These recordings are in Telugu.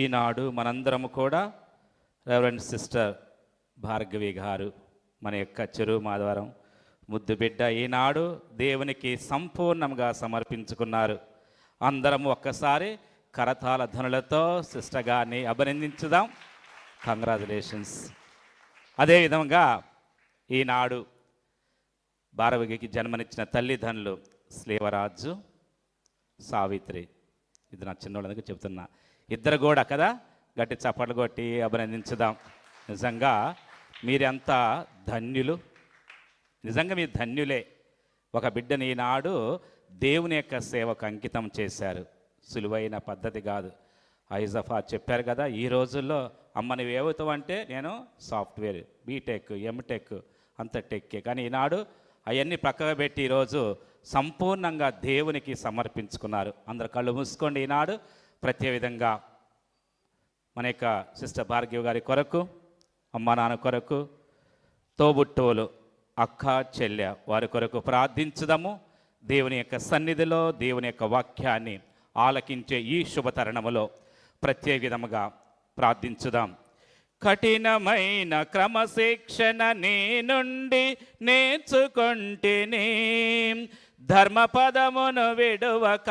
ఈనాడు మనందరము కూడా రెవరెండ్ సిస్టర్ భార్గవి గారు మన యొక్క చెరువు మాధవరం ముద్దుబిడ్డ ఈనాడు దేవునికి సంపూర్ణంగా సమర్పించుకున్నారు. అందరము ఒక్కసారి కరతాల ధనులతో సిస్టర్ గారిని అభినందించుదాం. కంగ్రాచులేషన్స్ అదేవిధంగా ఈనాడు భారవికి జన్మనిచ్చిన తల్లిదండ్రులు స్లేవరాజు సావిత్రి. ఇది నా చిన్నోళ్ళందుకు చెబుతున్నా. ఇద్దరు కూడా కదా? గట్టి చప్పట్లు కొట్టి అభినందించుదాం. నిజంగా మీరెంత ధన్యులు? నిజంగా మీరు ధన్యులే. ఒక బిడ్డని ఈనాడు దేవుని యొక్క సేవకు అంకితం చేశారు. సులువైన పద్ధతి కాదు. ఐజఫా చెప్పారు కదా ఈ రోజుల్లో అమ్మ నువ్వు ఏమవుతావు అంటే నేను సాఫ్ట్వేర్ బీటెక్ ఎంటెక్ అంత టెక్కే కానీ ఈనాడు అవన్నీ పక్కగా పెట్టి ఈరోజు సంపూర్ణంగా దేవునికి సమర్పించుకున్నారు. అందరు కళ్ళు మూసుకోండి ఈనాడు. ప్రత్యేక విధంగా మన యొక్క సిస్టర్ భార్గవి గారి కొరకు అమ్మ నాన్న కొరకు తోబుట్టోలు అక్క చెల్లె వారి కొరకు ప్రార్థించుదాము. దేవుని యొక్క సన్నిధిలో దేవుని యొక్క వాక్యాన్ని ఆలకించే ఈ శుభతరుణములో ప్రత్యేక విధముగా ప్రార్థించుదాం. కఠినమైన క్రమశిక్షణ నీ నుండి నేర్చుకొంటిని. ధర్మపదమును విడువక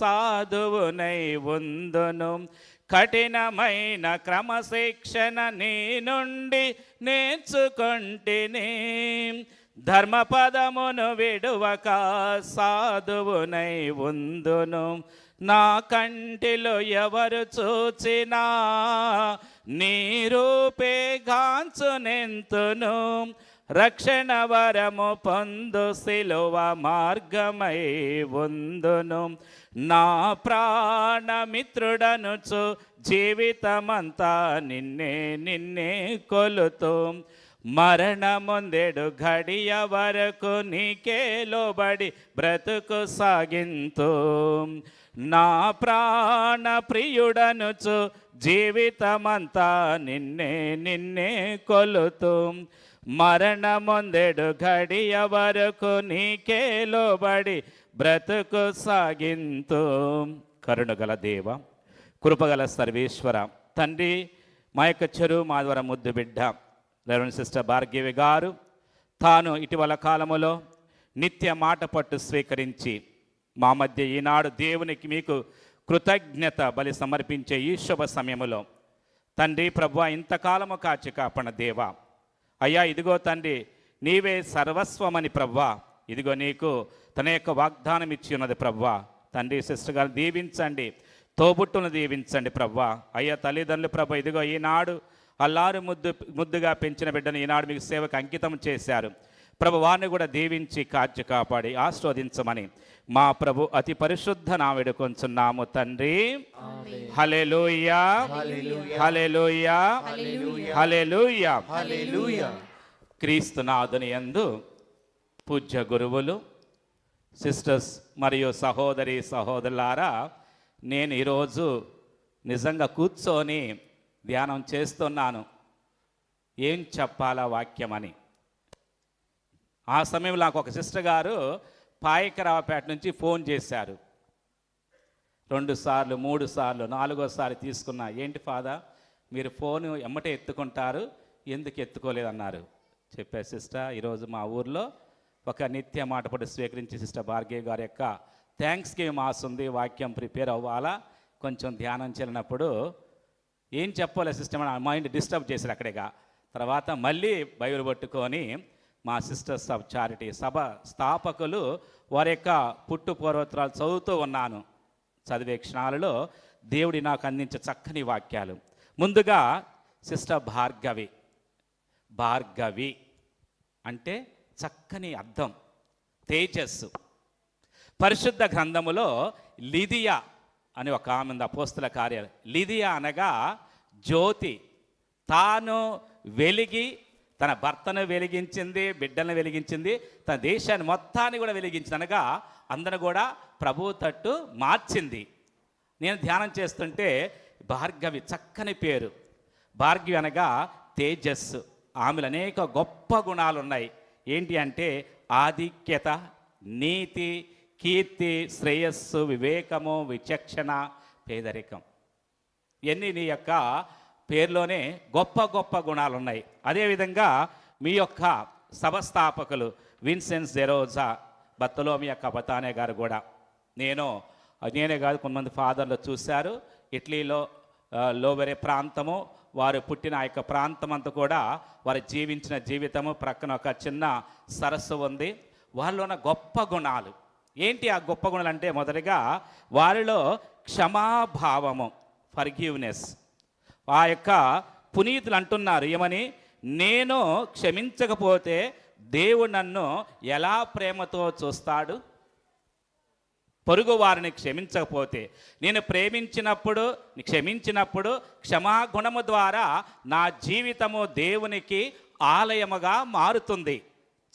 సాధువునై ఉందును. కఠినమైన క్రమశిక్షణ నీ నుండి నేర్చుకొంటిని. ధర్మపదమును విడువక సాధువునై ఉందును. నా కంటిలో ఎవరు చూచినా నీ రూపే గాంచునెంతును రక్షణ వరము పొందు సిలువ మార్గమై ఉందును. నా ప్రాణమిత్రుడనుచు జీవితమంతా నిన్నే నిన్నే కొలుతూ. మరణముందెడు ఘడియ వరకు నీకే లోబడి బ్రతుకు సాగింతూ. నా ప్రాణ ప్రియుడనుచు జీవితమంతా నిన్నే నిన్నే కొలుతూ మరణముందెడు ఘడియ వరకు నీకే లోబడి బ్రతుకు సాగింతు. కరుణగల దేవ కృపగల సర్వేశ్వర తండ్రి మా యొక్క చెరువు మాధవర ముద్దు బిడ్డ రెవరెండ్ సిస్టర్ భార్గవి గారు తాను ఇటీవల కాలములో నిత్య మాట పట్టు స్వీకరించి మా మధ్య ఈనాడు దేవునికి మీకు కృతజ్ఞత బలి సమర్పించే ఈ శుభ సమయంలో తండ్రి ప్రభు ఇంతకాలము కాచి కాపణ దేవా. అయ్యా ఇదిగో తండ్రి నీవే సర్వస్వమని ప్రవ్వా ఇదిగో నీకు తన యొక్క వాగ్దానం ఇచ్చి ఉన్నది ప్రవ్వా తండ్రి సిస్టర్ గారు దీవించండి. తోబుట్టును దీవించండి ప్రవ్వా అయ్యా తల్లిదండ్రులు ప్రభ ఇదిగో ఈనాడు అల్లారు ముద్దు ముద్దుగా పెంచిన బిడ్డను ఈనాడు మీకు సేవకు అంకితం చేశారు. ప్రభు వారిని కూడా దీవించి కాచి కాపాడి ఆస్వాదించమని మా ప్రభు అతి పరిశుద్ధ నావిడు కొంచున్నాము తండ్రి. Hallelujah hallelujah hallelujah hallelujah. క్రీస్తునాథుని యందు పూజ్య గురువులు సిస్టర్స్ మరియు సహోదరి సహోదరులారా నేను ఈరోజు నిజంగా కూర్చొని ధ్యానం చేస్తున్నాను. ఏం చెప్పాలా వాక్యమని. ఆ సమయంలో నాకు ఒక సిస్టర్ గారు పాయకరావుపేట నుంచి ఫోన్ చేశారు. రెండు సార్లు మూడు సార్లు నాలుగోసారి తీసుకున్నా ఏంటి ఫాదర్ మీరు ఫోన్ ఎమ్మటే ఎత్తుకుంటారు ఎందుకు ఎత్తుకోలేదన్నారు? చెప్పే సిస్టర్ ఈరోజు మా ఊర్లో ఒక నిత్య మాటపడి స్వీకరించి సిస్టర్ భార్గవి గారి యొక్క థ్యాంక్స్ గివ్ మాస్ ఉంది వాక్యం ప్రిపేర్ అవ్వాలా కొంచెం ధ్యానం చెల్లినప్పుడు ఏం చెప్పాలి సిస్టమ్ మైండ్ డిస్టర్బ్ చేశారు అక్కడిగా. తర్వాత మళ్ళీ బైబిల్ పట్టుకొని మా సిస్టర్స్ ఆఫ్ చారిటీ సభ స్థాపకులు వారి యొక్క పుట్టు పూర్వోత్తరాలు చదువుతూ ఉన్నాను. చదివే క్షణాలలో దేవుడి నాకు అందించే చక్కని వాక్యాలు. ముందుగా సిస్టర్ భార్గవి. భార్గవి అంటే చక్కని అర్థం. తేజస్సు. పరిశుద్ధ గ్రంథములో లిదియా అని ఒక ఆమె అపోస్తుల కార్యాలు లిదియా అనగా జ్యోతి. తాను వెలిగి తన భర్తను వెలిగించింది బిడ్డలను వెలిగించింది తన దేశాన్ని మొత్తాన్ని కూడా వెలిగించింది. అనగా అందరిని కూడా ప్రభు తట్టు మార్చింది. నేను ధ్యానం చేస్తుంటే భార్గవి చక్కని పేరు. భార్గవి అనగా తేజస్సు. ఆమెలు అనేక గొప్ప గుణాలు ఉన్నాయి. ఏంటి అంటే ఆధిక్యత నీతి కీర్తి శ్రేయస్సు వివేకము విచక్షణ పేదరికం. ఇవన్నీ నీ యొక్క పేరులోనే గొప్ప గొప్ప గుణాలు ఉన్నాయి అదేవిధంగా మీ యొక్క సభస్థాపకులు విన్సెన్స్ జెరోజా బత్తలోమి యొక్క బతానే గారు కూడా. నేను నేనే కాదు కొంతమంది ఫాదర్లు చూశారు. ఇటలీలో లోబెరే ప్రాంతము వారు పుట్టిన ఆ యొక్క ప్రాంతం అంతా కూడా వారు జీవించిన జీవితము ప్రక్కన ఒక చిన్న సరస్సు ఉంది. వారిలో ఉన్న గొప్ప గుణాలు. ఏంటి ఆ గొప్ప గుణాలు అంటే మొదటిగా వారిలో క్షమాభావము ఫర్గ్యూనెస్ ఆ యొక్క పునీతులు అంటున్నారు. ఏమని? నేను క్షమించకపోతే దేవుడు నన్ను ఎలా ప్రేమతో చూస్తాడు? పొరుగు వారిని క్షమించకపోతే. నేను ప్రేమించినప్పుడు క్షమించినప్పుడు క్షమాగుణము ద్వారా నా జీవితము దేవునికి ఆలయముగా మారుతుంది.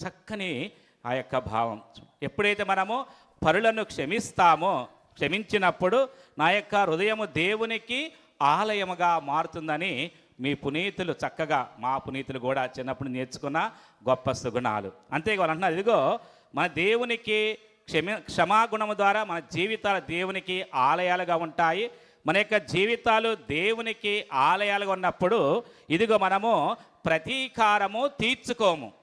చక్కని ఆ యొక్క భావం. ఎప్పుడైతే మనము పరులను క్షమిస్తామో క్షమించినప్పుడు నా యొక్క హృదయము దేవునికి ఆలయముగా మారుతుందని మీ పునీతులు చక్కగా మా పునీతులు కూడా చిన్నప్పుడు నేర్చుకున్న గొప్ప సుగుణాలు. అంతే అంటున్నారు. ఇదిగో మన దేవునికి క్షమి క్షమాగుణము ద్వారా మన జీవితాలు దేవునికి ఆలయాలుగా ఉంటాయి. మన యొక్క జీవితాలు దేవునికి ఆలయాలుగా ఉన్నప్పుడు ఇదిగో మనము ప్రతీకారము తీర్చుకోము.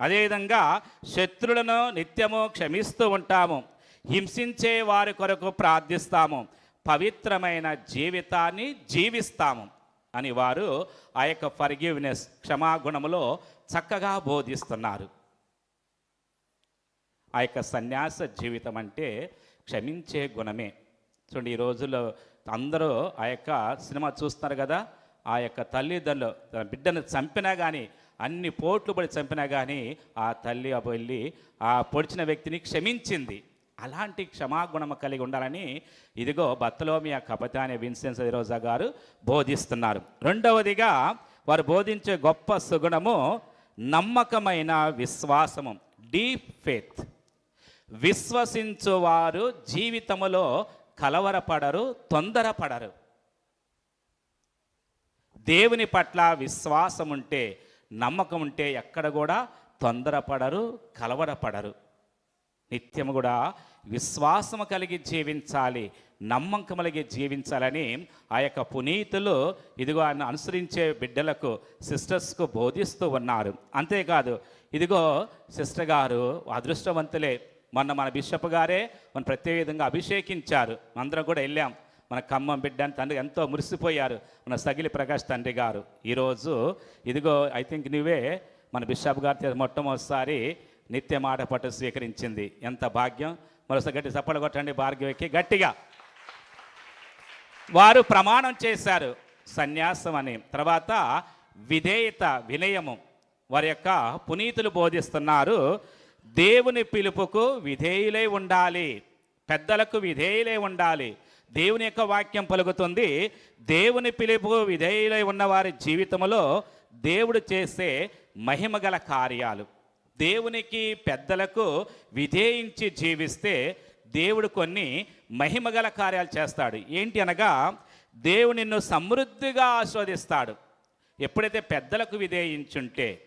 అదేవిధంగా శత్రులను నిత్యము క్షమిస్తూ ఉంటాము. హింసించే వారి కొరకు ప్రార్థిస్తాము. పవిత్రమైన జీవితాన్ని జీవిస్తాము అని వారు ఆ యొక్క ఫర్గివ్నెస్ క్షమాగుణములో చక్కగా బోధిస్తున్నారు. ఆ యొక్క సన్యాస జీవితం అంటే క్షమించే గుణమే. చూడండి ఈ రోజుల్లో అందరూ ఆ యొక్క సినిమా చూస్తున్నారు కదా ఆ యొక్క తల్లిదండ్రులు తన బిడ్డను చంపినా కానీ అన్ని పోట్లు పడి చంపినా కానీ ఆ తల్లి ఆ వెళ్ళి ఆ పొడిచిన వ్యక్తిని క్షమించింది. అలాంటి క్షమాగుణము కలిగి ఉండాలని ఇదిగో బత్తలోమియా కపత అనే విన్సెన్స్ రోజా గారు బోధిస్తున్నారు. రెండవదిగా వారు బోధించే గొప్ప సుగుణము నమ్మకమైన విశ్వాసము డీప్ ఫేత్. విశ్వసించువారు జీవితములో కలవరపడరు తొందరపడరు. దేవుని పట్ల విశ్వాసం ఉంటే నమ్మకం ఉంటే ఎక్కడ కూడా తొందరపడరు కలవరపడరు. నిత్యము కూడా విశ్వాసము కలిగి జీవించాలి నమ్మకం కలిగి జీవించాలని ఆ యొక్క పునీతులు ఇదిగో ఆయన అనుసరించే బిడ్డలకు సిస్టర్స్కు బోధిస్తూ ఉన్నారు. అంతేకాదు ఇదిగో సిస్టర్ గారు అదృష్టవంతులే. మొన్న మన బిషప్ గారే మన ప్రత్యేక విధంగా అభిషేకించారు. అందరం కూడా వెళ్ళాం. మన ఖమ్మం బిడ్డ అని తండ్రి ఎంతో మురిసిపోయారు. మన సగిలి ప్రకాష్ తండ్రి గారు. ఈరోజు ఇదిగో ఐ థింక్ నువ్వే మన బిషప్ గారి మొట్టమొదటిసారి నిత్య మాట పట్టు స్వీకరించింది. ఎంత భాగ్యం? మరోసారి గట్టి చప్పలు కొట్టండి భార్గవికి. గట్టిగా. వారు ప్రమాణం చేశారు సన్యాసం అని. తర్వాత విధేయత వినయము వారి యొక్క పునీతులు బోధిస్తున్నారు. దేవుని పిలుపుకు విధేయులై ఉండాలి. పెద్దలకు విధేయులై ఉండాలి. దేవుని యొక్క వాక్యం పలుకుతుంది. దేవుని పిలుపు విధేయులై ఉన్నవారి జీవితంలో దేవుడు చేసే మహిమగల కార్యాలు. దేవునికి పెద్దలకు విధేయించి జీవిస్తే దేవుడు కొన్ని మహిమగల కార్యాలు చేస్తాడు. ఏంటి అనగా దేవుడు నిన్ను సమృద్ధిగా ఆస్వాదిస్తాడు. ఎప్పుడైతే పెద్దలకు విధేయించుంటే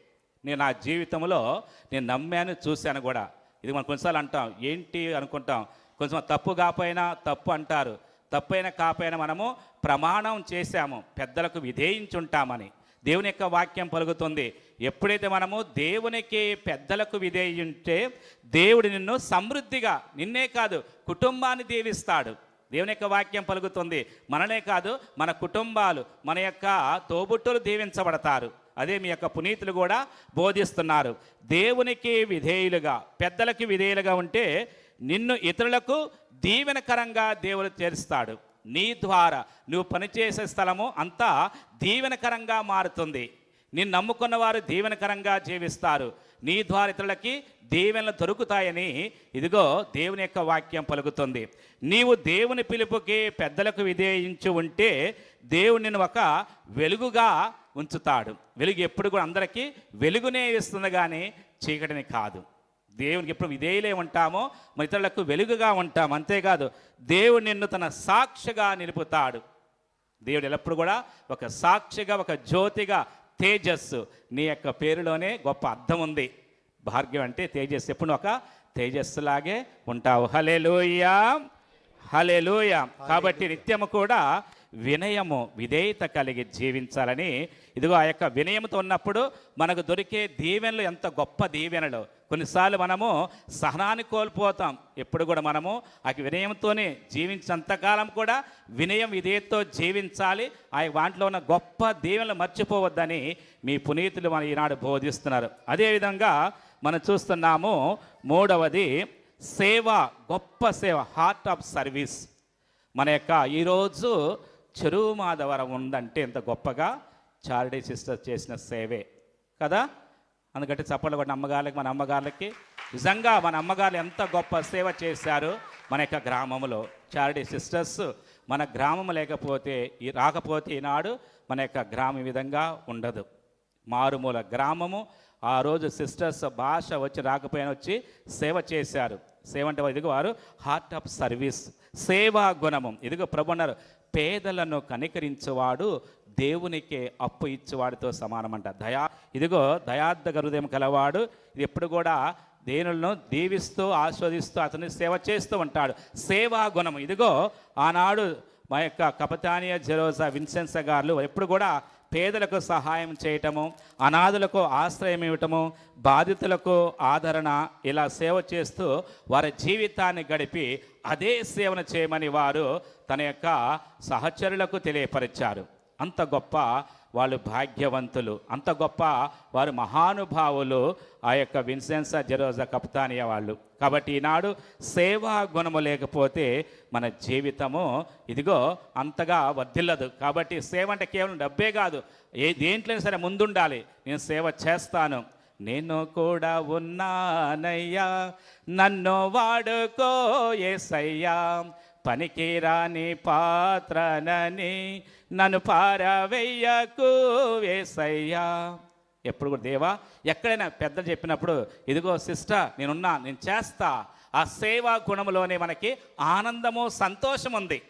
నేను నా జీవితంలో నేను నమ్మాను చూశాను కూడా. ఇది మనం కొన్నిసార్లు అంటాం ఏంటి అనుకుంటాం. కొంచెం తప్పు కాపోయినా తప్పు అంటారు. తప్పైనా కాపోయినా మనము ప్రమాణం చేశాము. పెద్దలకు విధేయించుంటామని. దేవుని యొక్క వాక్యం పలుకుతుంది. ఎప్పుడైతే మనము దేవునికి పెద్దలకు విధేయుంటే దేవుడు నిన్ను సమృద్ధిగా నిన్నే కాదు కుటుంబాన్ని దీవిస్తాడు. దేవుని యొక్క వాక్యం పలుకుతుంది మననే కాదు మన కుటుంబాలు మన యొక్క తోబుట్టులు దీవించబడతారు. అదే మీ యొక్క పునీతులు కూడా బోధిస్తున్నారు. దేవునికి విధేయులుగా పెద్దలకి విధేయులుగా ఉంటే నిన్ను ఇతరులకు దీవెనకరంగా దేవుడు చేరుస్తాడు. నీ ద్వారా నువ్వు పనిచేసే స్థలము అంతా దీవెనకరంగా మారుతుంది. నిన్ను నమ్ముకున్న వారు దీవెనకరంగా జీవిస్తారు. నీ ద్వారా ఇతరులకి దీవెనలు దొరుకుతాయని ఇదిగో దేవుని యొక్క వాక్యం పలుకుతుంది. నీవు దేవుని పిలుపుకి పెద్దలకు విధేయించి ఉంటే దేవుని ఒక వెలుగుగా ఉంచుతాడు. వెలుగు ఎప్పుడు కూడా అందరికీ వెలుగునే ఇస్తుంది కానీ చీకటిని కాదు. దేవునికి ఎప్పుడు విధేయులే ఉంటామో మన ఇతరులకు వెలుగుగా ఉంటాం. అంతేకాదు దేవుడు నిన్ను తన సాక్షిగా నిలుపుతాడు. దేవుడు ఎల్లప్పుడు కూడా ఒక సాక్షిగా ఒక జ్యోతిగా తేజస్సు నీ యొక్క పేరులోనే గొప్ప అర్థం ఉంది. భాగ్యం అంటే తేజస్సు ఎప్పుడు ఒక? తేజస్సులాగే ఉంటావు. హలే హలే కాబట్టి నిత్యము కూడా వినయము విధేయత కలిగి జీవించాలని. ఇదిగో ఆ యొక్క వినయంతో ఉన్నప్పుడు మనకు దొరికే దీవెనలు ఎంత గొప్ప దీవెనలు. కొన్నిసార్లు మనము సహనాన్ని కోల్పోతాం. ఎప్పుడు కూడా మనము ఆ వినయంతోనే జీవించినంతకాలం కూడా వినయం విధేయతో జీవించాలి. ఆ వాంట్లో ఉన్న గొప్ప దీవెనలు మర్చిపోవద్దని మీ పునీతులు మన ఈనాడు బోధిస్తున్నారు. అదేవిధంగా మనం చూస్తున్నాము మూడవది సేవ గొప్ప సేవ హార్ట్ ఆఫ్ సర్వీస్ మన యొక్క ఈరోజు చెరువు మాధవరం ఉందంటే ఎంత గొప్పగా చారిటీ సిస్టర్ చేసిన సేవే. కదా? అందుకంటే చప్పట్లు కొట్టిన అమ్మగారులకి మన అమ్మగారులకి. నిజంగా మన అమ్మగారు ఎంత గొప్ప సేవ చేశారు మన యొక్క గ్రామంలో చారిటీ సిస్టర్స్ మన గ్రామం లేకపోతే ఈ రాకపోతే ఈనాడు మన యొక్క గ్రామం విధంగా ఉండదు. మారుమూల గ్రామము ఆ రోజు సిస్టర్స్ భాష వచ్చి రాకపోయినా వచ్చి సేవ చేశారు. సేవ అంటే ఇదిగో వారు హార్ట్ ఆఫ్ సర్వీస్ సేవా గుణము. ఇదిగో ప్రభు అన్నారు పేదలను కనికరించేవాడు దేవునికే అప్పు ఇచ్చేవాడితో సమానమంట. దయా ఇదిగో దయార్థ హృదయం కలవాడు ఇది ఎప్పుడు కూడా దేనులను దీవిస్తూ ఆస్వాదిస్తూ అతని సేవ చేస్తూ ఉంటాడు. సేవా గుణము. ఇదిగో ఆనాడు మా యొక్క కపతానియ జెరోజా విన్సెన్స గారు ఎప్పుడు కూడా పేదలకు సహాయం చేయటము అనాథులకు ఆశ్రయం ఇవ్వటము బాధితులకు ఆదరణ ఇలా సేవ చేస్తూ వారి జీవితాన్ని గడిపి అదే సేవను చేయమని వారు తన యొక్క సహచరులకు తెలియపరిచారు. అంత గొప్ప వాళ్ళు భాగ్యవంతులు. అంత గొప్ప వారు మహానుభావులు ఆ యొక్క విన్సెన్సా జెరోజా కప్తానియా వాళ్ళు. కాబట్టి ఈనాడు సేవా గుణము లేకపోతే మన జీవితము ఇదిగో అంతగా వర్ధిల్లదు. కాబట్టి సేవ అంటే కేవలం డబ్బే కాదు. ఏ దేంట్లో సరే ముందుండాలి. నేను సేవ చేస్తాను. నేను కూడా ఉన్నానయ్యా. నన్ను వాడుకో ఏసయ్యా. పనికిరాని పాత్రనని నన్ను పారవెయ్యకు వేసయ్యా. ఎప్పుడు కూడా దేవా ఎక్కడైనా పెద్ద చెప్పినప్పుడు ఇదిగో సిస్టర్ నేనున్నా నేను చేస్తా. ఆ సేవా గుణంలోనే మనకి ఆనందము సంతోషం ఉంది.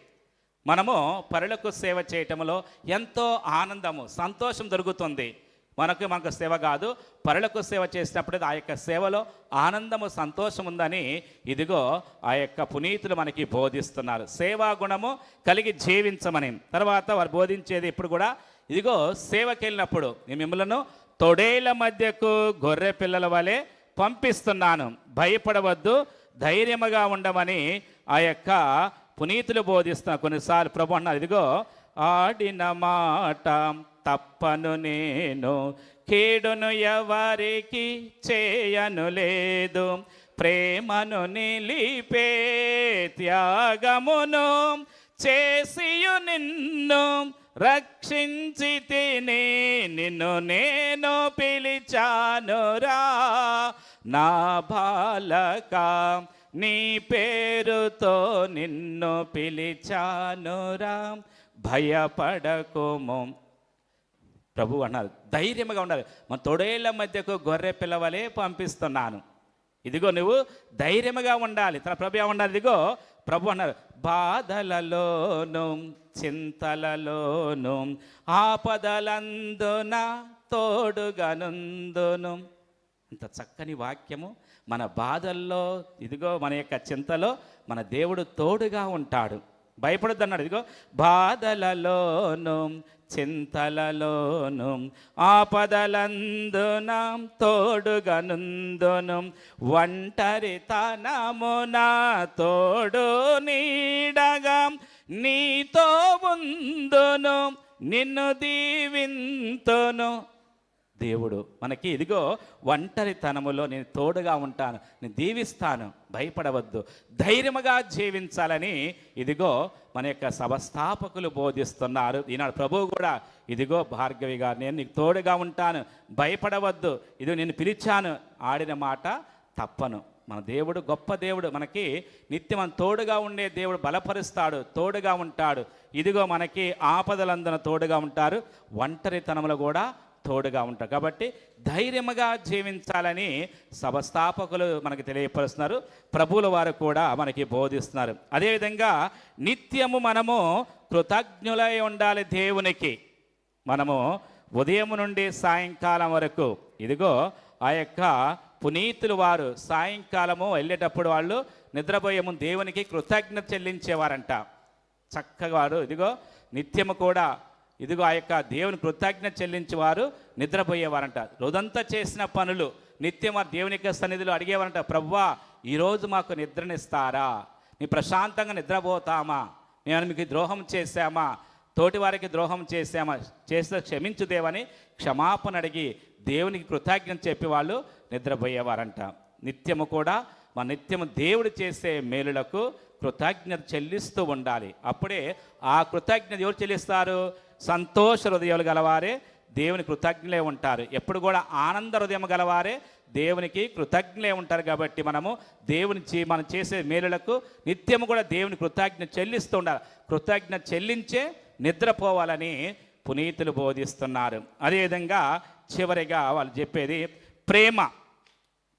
మనము పరులకు సేవ చేయటంలో ఎంతో ఆనందము సంతోషం దొరుకుతుంది మనకు మనకు సేవ కాదు పరులకు సేవ చేసినప్పుడు ఆ యొక్క సేవలో ఆనందము సంతోషం ఉందని ఇదిగో ఆ యొక్క పునీతులు మనకి బోధిస్తున్నారు. సేవా గుణము కలిగి జీవించమని. తర్వాత వారు బోధించేది ఇప్పుడు కూడా ఇదిగో సేవకి వెళ్ళినప్పుడు నేను మిమ్మలను తొడేల మధ్యకు గొర్రె పిల్లల వలె పంపిస్తున్నాను. భయపడవద్దు ధైర్యముగా ఉండమని ఆ యొక్క పునీతులు బోధిస్తున్న కొన్నిసార్లు ప్రభు అన్నారు ఇదిగో ఆడిన మాట తప్పను నేను కీడును ఎవరికి చేయను లేదు. ప్రేమను నిలిపే త్యాగమును చేసియు నిన్ను రక్షించి తిని నిన్ను నేను పిలిచానురా నా బాలక నీ పేరుతో నిన్ను పిలిచానురా భయపడకుము ప్రభు అన్నారు. ధైర్యంగా ఉండాలి. మన తొడేళ్ళ మధ్యకు గొర్రె పిల్లవలే పంపిస్తున్నాను. ఇదిగో నువ్వు ధైర్యంగా ఉండాలి. తన ప్రభు ఏమన్నారు ఇదిగో ప్రభు అన్నారు. బాధలలోను చింతలలోను ఆపదలందున తోడుగనుందును. ఇంత చక్కని వాక్యము మన బాధల్లో ఇదిగో మన యొక్క చింతలో మన దేవుడు తోడుగా ఉంటాడు. భయపడొద్దు అన్నాడు ఇదిగో బాధలలోను చింతలలోను ఆపదలందున తోడుగనుందును ఒంటరి తనమున తోడు నీడగా నీతో ఉందును నిన్ను దీవింతును. దేవుడు. మనకి ఇదిగో ఒంటరితనములో నేను తోడుగా ఉంటాను నేను దీవిస్తాను భయపడవద్దు ధైర్యముగా జీవించాలని ఇదిగో మన యొక్క సభస్థాపకులు బోధిస్తున్నారు. ఈనాడు ప్రభువు కూడా ఇదిగో భార్గవి గారు నేను నీకు తోడుగా ఉంటాను భయపడవద్దు ఇది నేను పిలిచాను ఆడిన మాట తప్పను. మన దేవుడు గొప్ప దేవుడు మనకి నిత్యం మన తోడుగా ఉండే దేవుడు బలపరుస్తాడు తోడుగా ఉంటాడు. ఇదిగో మనకి ఆపదలందున తోడుగా ఉంటారు ఒంటరితనములు కూడా తోడుగా ఉంటాం కాబట్టి ధైర్యముగా జీవించాలని సభస్థాపకులు మనకి తెలియపరుస్తున్నారు. ప్రభువుల వారు కూడా మనకి బోధిస్తున్నారు. అదేవిధంగా నిత్యము మనము కృతజ్ఞులై ఉండాలి దేవునికి. మనము ఉదయం నుండి సాయంకాలం వరకు. ఇదిగో ఆ యొక్క పునీతులు వారు సాయంకాలము వెళ్ళేటప్పుడు వాళ్ళు నిద్రపోయే ముందు దేవునికి కృతజ్ఞత చెల్లించేవారంట. చక్కగా వారు ఇదిగో నిత్యము కూడా ఇదిగో ఆ యొక్క దేవుని కృతజ్ఞత చెల్లించేవారు నిద్రపోయేవారంట. రోజంతా చేసిన పనులు నిత్యం ఆ దేవుని యొక్క సన్నిధిలో అడిగేవారంట ప్రవ్వా ఈరోజు మాకు నిద్రనిస్తారా? నీ ప్రశాంతంగా నిద్రపోతామా? మేము మీకు ద్రోహం చేశామా? తోటి వారికి ద్రోహం చేశామా? చేస్తే క్షమించు దేవని క్షమాపణ అడిగి దేవునికి కృతజ్ఞత చెప్పి వాళ్ళు నిద్రపోయేవారంట. నిత్యము కూడా మా నిత్యము దేవుడు చేసే మేలులకు కృతజ్ఞత చెల్లిస్తూ ఉండాలి. అప్పుడే ఆ కృతజ్ఞత ఎవరు చెల్లిస్తారు? సంతోష హృదయాలు గలవారే దేవుని కృతజ్ఞలే ఉంటారు. ఎప్పుడు కూడా ఆనంద హృదయం గలవారే దేవునికి కృతజ్ఞలే ఉంటారు కాబట్టి మనము దేవుని మనం చేసే మేలులకు నిత్యము కూడా దేవుని కృతజ్ఞత చెల్లిస్తూ ఉండాలి. కృతజ్ఞ చెల్లించే నిద్రపోవాలని పునీతులు బోధిస్తున్నారు. అదేవిధంగా చివరిగా వాళ్ళు చెప్పేది ప్రేమ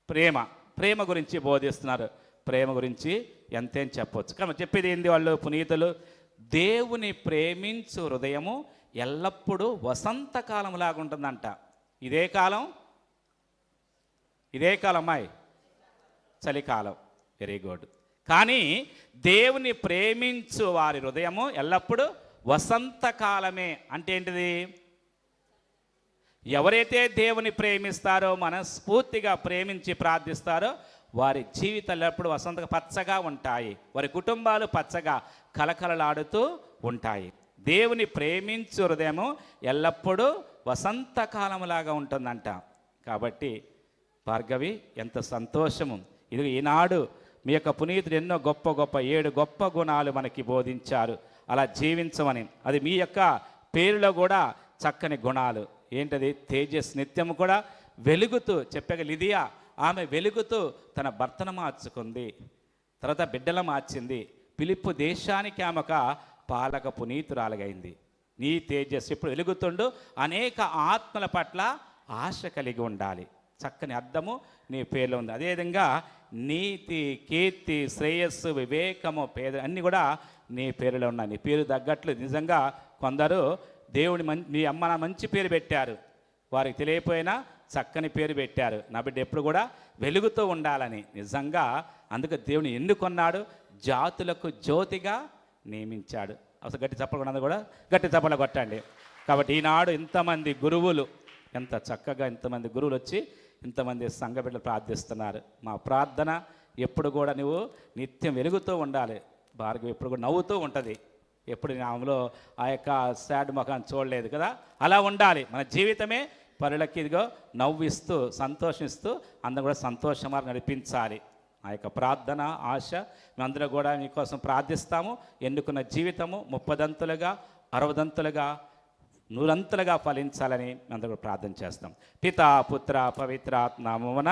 ప్రేమ ప్రేమ గురించి బోధిస్తున్నారు. ప్రేమ గురించి ఎంతేం చెప్పవచ్చు కానీ చెప్పేది ఏంది వాళ్ళు? పునీతులు దేవుని ప్రేమించు హృదయము ఎల్లప్పుడూ వసంతకాలంలాగా ఉంటుందంట. ఇదే కాలం? ఇదే కాలం అమ్మాయి చలికాలం. వెరీ గుడ్ కానీ దేవుని ప్రేమించు వారి హృదయము ఎల్లప్పుడూ వసంతకాలమే. అంటే ఏంటిది? ఎవరైతే దేవుని ప్రేమిస్తారో మనస్ఫూర్తిగా ప్రేమించి ప్రార్థిస్తారో వారి జీవితాలు ఎప్పుడు వసంత పచ్చగా ఉంటాయి. వారి కుటుంబాలు పచ్చగా కలకలలాడుతూ ఉంటాయి. దేవుని ప్రేమించు హృదయము ఎల్లప్పుడూ వసంతకాలములాగా ఉంటుందంట. కాబట్టి భార్గవి ఎంత సంతోషము. ఇది ఈనాడు మీ యొక్క పునీతుడు ఎన్నో గొప్ప గొప్ప ఏడు గొప్ప గుణాలు మనకి బోధించారు. అలా జీవించమని. అది మీ యొక్క పేరులో కూడా చక్కని గుణాలు. ఏంటది? తేజస్ నిత్యము కూడా వెలుగుతూ చెప్పగ లిదియా ఆమె వెలుగుతూ తన భర్తను మార్చుకుంది. తర్వాత బిడ్డల మార్చింది. పిలుపు దేశానికి ఆమెక ఒక పాలక పునీతురాలుగైంది. నీ తేజస్సు ఇప్పుడు వెలుగుతుండు. అనేక ఆత్మల పట్ల ఆశ కలిగి ఉండాలి. చక్కని అర్థము నీ పేర్లో ఉంది. అదేవిధంగా నీతి కీర్తి శ్రేయస్సు వివేకము పేద అన్నీ కూడా నీ పేరులో ఉన్నాయి. నీ పేరు తగ్గట్లు నిజంగా కొందరు దేవుని మం మీ అమ్మ నా మంచి పేరు పెట్టారు. వారికి తెలియపోయినా చక్కని పేరు పెట్టారు. నా బిడ్డ ఎప్పుడు కూడా వెలుగుతూ ఉండాలని. నిజంగా అందుకు దేవుని ఎన్నుకొన్నాడు. జాతులకు జ్యోతిగా నియమించాడు. అసలు గట్టి చప్పలు కూడా గట్టి చప్పలు కొట్టండి. కాబట్టి ఈనాడు ఇంతమంది గురువులు ఎంత చక్కగా ఇంతమంది గురువులు వచ్చి ఇంతమంది సంఘ బిడ్డలు ప్రార్థిస్తున్నారు. మా ప్రార్థన ఎప్పుడు కూడా నువ్వు నిత్యం వెలుగుతూ ఉండాలి. భార్గవి ఎప్పుడు కూడా నవ్వుతూ ఉంటుంది. ఎప్పుడు ఆమెలో ఆ యొక్క సాడ్ ముఖాన్ని చూడలేదు కదా? అలా ఉండాలి. మన జీవితమే పరులకి ఇదిగో నవ్విస్తూ సంతోషిస్తూ అందరూ కూడా సంతోషమారు నడిపించాలి. ఆ యొక్క ప్రార్థన ఆశ మేమందరూ కూడా మీకోసం ప్రార్థిస్తాము. ఎన్నుకున్న జీవితము ముప్పదంతులుగా అరవదంతులుగా నూరంతులుగా ఫలించాలని మేమందరూ కూడా ప్రార్థన చేస్తాం. పిత పుత్ర పవిత్రాత్మ నామమున